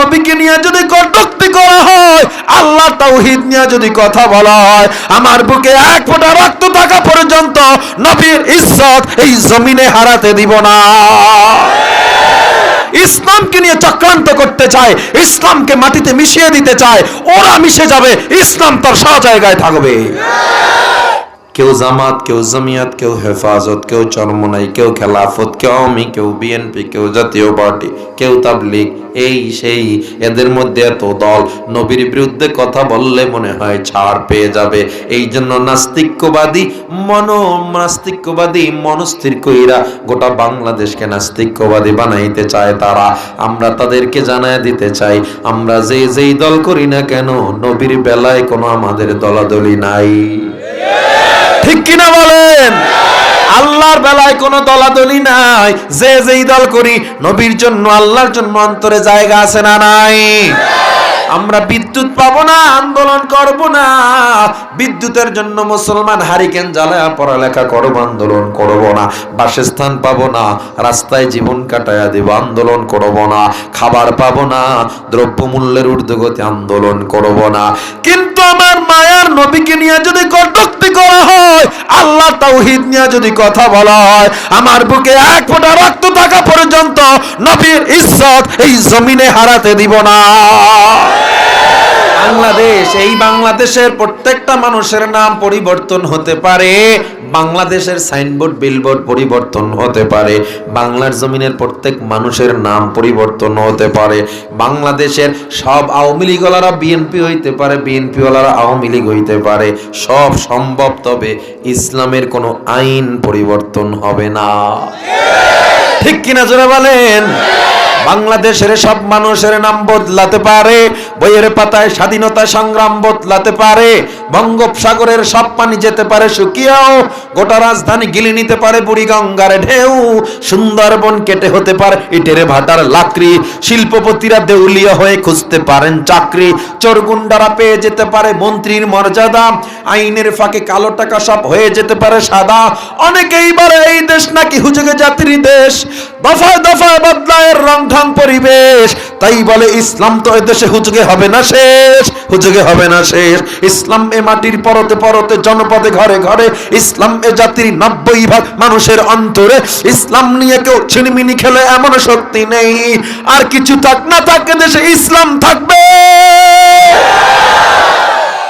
নবীকে নিয়ে যদি কটুক্তি করা হয় আল্লাহ তাওহিদ নিয়ে যদি কথা বলা হয়, আমার বুকে এক ফোঁটা রক্ত থাকা পর্যন্ত নবীর ইজ্জত এই জমিনে হারাতে দিব না। ইসলামকে নিয়ে চক্রান্ত করতে চায়, ইসলামকে মাটিতে মিশিয়ে দিতে চায়, ওরা মিশে যাবে, ইসলাম তার সব জায়গায় থাকবে। কেউ জামাত, কেউ জমিয়াত, কেউ হেফাজত, কেউ চরমনাই, কেউ খেলাফত, কেউ আমি কেউ বিএনপি কেউ জাতীয় পার্টি, কেউ তাবলিগ, এই সেই, এদের মধ্যে এত দল। নবীর বিরুদ্ধে কথা বললে মনে হয় ছাড় পেয়ে যাবে। এই জন্য নাস্তিক্যবাদী মন, নাস্তিক্যবাদী মনস্থির কইরা গোটা বাংলাদেশকে নাস্তিক্যবাদী বানাইতে চায় তারা। আমরা তাদেরকে জানায় দিতে চাই, আমরা যে যেই দল করি না কেন, নবীর বেলায় কোনো আমাদের দলাদলি নাই। ঠিক কিনা বলেন? আল্লাহর বেলায় কোনো দলাদলি নাই। যে যেই দল করি, নবীর জন্য, আল্লাহর জন্য অন্তরে জায়গা আছে না নাই? আমরা বিদ্যুৎ পাবো না, আন্দোলন করব না। বিদ্যুতের জন্য মুসলমান হারিকেন জ্বালায়া পড়ালেখা করব, আন্দোলন করব না। বাসস্থান পাবো না, রাস্তায় জীবন কাটায়া দেব, আন্দোলন করব না। খাবার পাবো না, দ্রব্যমূল্যের ঊর্ধ্বগতি আন্দোলন করব না। কিন্তু আমার মায়ার নবীকে নিয়ে যদি কটুক্তি করা হয় আল্লাহ তাওহিদ নিয়ে যদি কথা বলা হয়, আমার বুকে এক ফোঁটা রক্ত থাকা পর্যন্ত নবীর ইজ্জত এই জমিনে হারাতে দিব না। বাংলাদেশ, এই বাংলাদেশের প্রত্যেকটা মানুষের নাম পরিবর্তন হতে পারে, বাংলাদেশের সাইনবোর্ড, বিলবোর্ড পরিবর্তন হতে পারে, বাংলার জমিনের প্রত্যেক মানুষের নাম পরিবর্তন হতে পারে, বাংলাদেশের সব আওয়ামী লীগওয়ালারা বিএনপি হইতে পারে, বিএনপিওয়ালারা আওয়ামী লীগ হইতে পারে, সব সম্ভব, তবে ইসলামের কোনো আইন পরিবর্তন হবে না। ঠিক কিনা জোরে বলেন? বাংলাদেশের সব মানুষের নাম বদলাতে পারে, বইয়ের পাতায় স্বাধীনতা সংগ্রাম বদলাতে পারে বঙ্গোপসাগরের সব পানি যেতে পারে শুকিয়েও, গোটা রাজধানী গিলে নিতে পারে বুড়ি গঙ্গার ঢেউ। সুন্দরবন কেটে হতে পারে ইটের ভাটার লাকড়ি। শিল্পপতিরা দেউলিয়া হয়ে খুঁজতে পারেন চাকরি। চোরগুন্ডারা পেয়ে যেতে পারে মন্ত্রীর মর্যাদা। আইনের ফাঁকে কালো টাকা সব হয়ে যেতে পারে সাদা। অনেকেই বলে, এই দেশ নাকি হুজুগে জাতির দেশ। দফায় দফায় বদলায়ের রং ঢং পরিবেশ। তাই বলে, ইসলাম তো এ দেশে হুজুগে হবে না শেষ, হুজুগে হবে না শেষ। ইসলাম এ মাটির পরতে পরতে জনপদে ঘরে ঘরে, ইসলাম এ জাতির নব্বই ভাগ মানুষের অন্তরে। ইসলাম নিয়ে কেউ ছিনিমিনি খেলে এমন শক্তি নেই। আর কিছু থাক না থাকে দেশে ইসলাম থাকবে।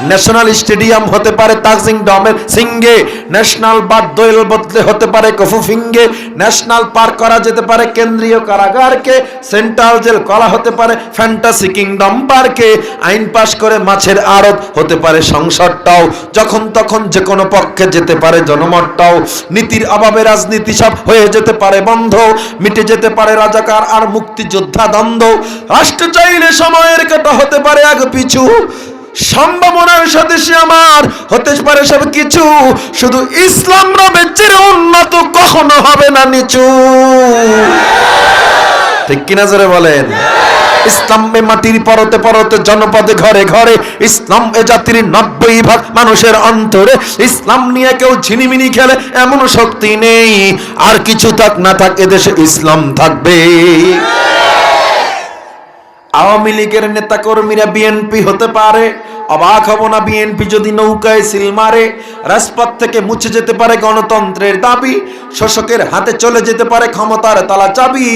ন্যাশনাল স্টেডিয়াম হতে পারে তাজিং ডমের সিঙ্গে, ন্যাশনাল বাদ দোয়েল বদলে হতে পারে কফু ফিঙ্গে, ন্যাশনাল পার্ক করা যেতে পারে কেন্দ্রীয় কারাগারকে, সেন্ট্রাল জেল করা হতে পারে ফ্যান্টাসি কিংডম পার্কে, আইন পাশ করে মাছের আড়ত হতে পারে সংসদটাও, যখন তখন যে কোনো পক্ষে যেতে পারে জনমতটাও, নীতির অভাবে রাজনীতি সব হয়ে যেতে পারে বন্ধ, মিটে যেতে পারে রাজাকার আর মুক্তিযোদ্ধা দ্বন্দ্ব, রাষ্ট্র চাইলে সময়ের কাটা হতে পারে আগে পিছু সম্ভাবনার সাথে সে আমার হতে পারে সব কিছু। শুধু ইসলাম রবে চির উন্নত কখনো হবে না নিচু। ঠিক কিনা জোরে বলেন? ইসলাম মাটির পরতে পরতে জনপদে ঘরে ঘরে ইসলাম এ জাতির নব্বই ভাগ মানুষের অন্তরে। ইসলাম নিয়ে কেউ ঝিনিমিনি খেলে এমন শক্তি নেই। আর কিছু থাক না থাক, এদেশে ইসলাম থাকবে। আওয়ামী লীগের নেতাকর্মীরা বিএনপি হতে পারে অবাক হব না বিএনপি যদি নৌকায় সিল মারে। রাজপথ থেকে মুছে যেতে পারে গণতন্ত্রের দাবি। শোষকের হাতে চলে যেতে পারে ক্ষমতার তালা চাবি।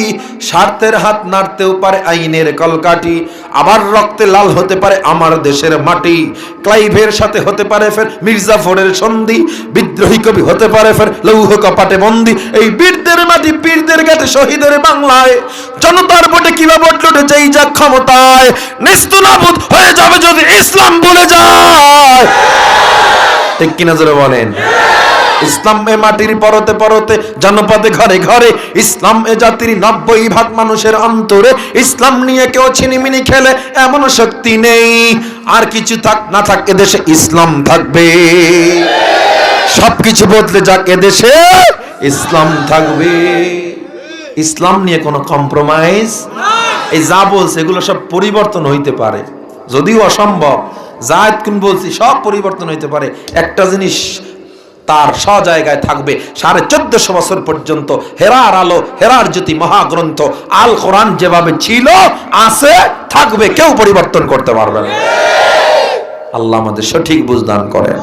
স্বার্থের হাত নাড়তেও পারে আইনের কলকাঠি। আবার রক্তে লাল হতে পারে আমার দেশের মাটি। ক্লাইভের সাথে হতে পারে ফের মির্জাফরের সন্ধি। বিদ্রোহী কবি হতে পারে ফের লৌহ কপাটে বন্দি। এই বীরদের মাটি পীরদের গাতে শহীদের বাংলায়। জনতার ভোটে কীভাবে যেই যা ক্ষমতায়। নিস্তুনাবুদ হয়ে যাবে যদি ইসলাম ভুলে যায়। কিনা জোরে বলেন? ইসলাম এ মাটির পরতে পরতে, জনপদে ঘরে ঘরে, ইসলাম এ জাতির নব্বই ভাগ মানুষের অন্তরে, ইসলাম নিয়ে কেউ ছিনিমিনি খেলে এমন শক্তি নেই। আর কিছু থাক, না থাক, এদেশে ইসলাম থাকবে। সবকিছু বদলে যাক, এদেশে ইসলাম থাকবে। ইসলাম নিয়ে কোনো কম্প্রোমাইজ এই যা বলছে, এগুলো সব পরিবর্তন হইতে পারে। যদিও অসম্ভব যা কুন বলছি, সব পরিবর্তন হইতে পারে। একটা জিনিস তার স জায়গায় থাকবে, সাড়ে চোদ্দশো বছর পর্যন্ত হেরার আলো, হেরার জ্যোতি মহাগ্রন্থ, আল কোরআন যেভাবে ছিল, আছে, থাকবে, কেউ পরিবর্তন করতে পারবে না। আল্লাহ আমাদের সঠিক বুঝদান করেন।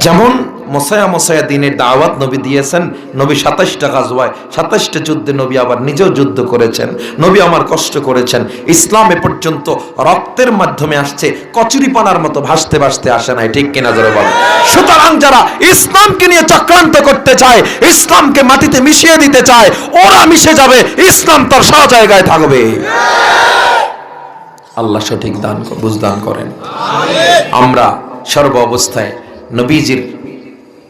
যেমন মশায়া মশায়া দিনের দাওয়াত নবী দিয়েছেন। নবী সাতাশটা গাজওয়ায়, সাতাশটা যুদ্ধে নবী আবার নিজেও যুদ্ধ করেছেন। নবী আমার কষ্ট করেছেন। ইসলাম এ পর্যন্ত রক্তের মাধ্যমে আসছে, কচুরিপানার মতো ভাসতে ভাসতে আসে নাই, ঠিক কিনা ধরে বলে সুতরাং যারা ইসলামকে নিয়ে চক্রান্ত করতে চায়, ইসলামকে মাটিতে মিশিয়ে দিতে চায়, ওরা মিশে যাবে, ইসলাম তার সহ জায়গায় থাকবে। আল্লাহ সঠিক দান বুঝদান করেন। আমরা সর্ব অবস্থায় নবীজির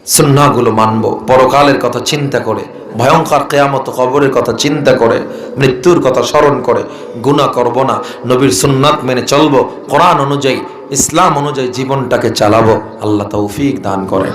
সুন্নাগুলো মানব। পরকালের কথা চিন্তা করে, ভয়ঙ্কর কেয়ামত কবরের কথা চিন্তা করে, মৃত্যুর কথা স্মরণ করে গুণা করব না, নবীর সুন্নাত মেনে চলবো, কোরআন অনুযায়ী, ইসলাম অনুযায়ী জীবনটাকে চালাবো। আল্লাহ তৌফিক দান করেন।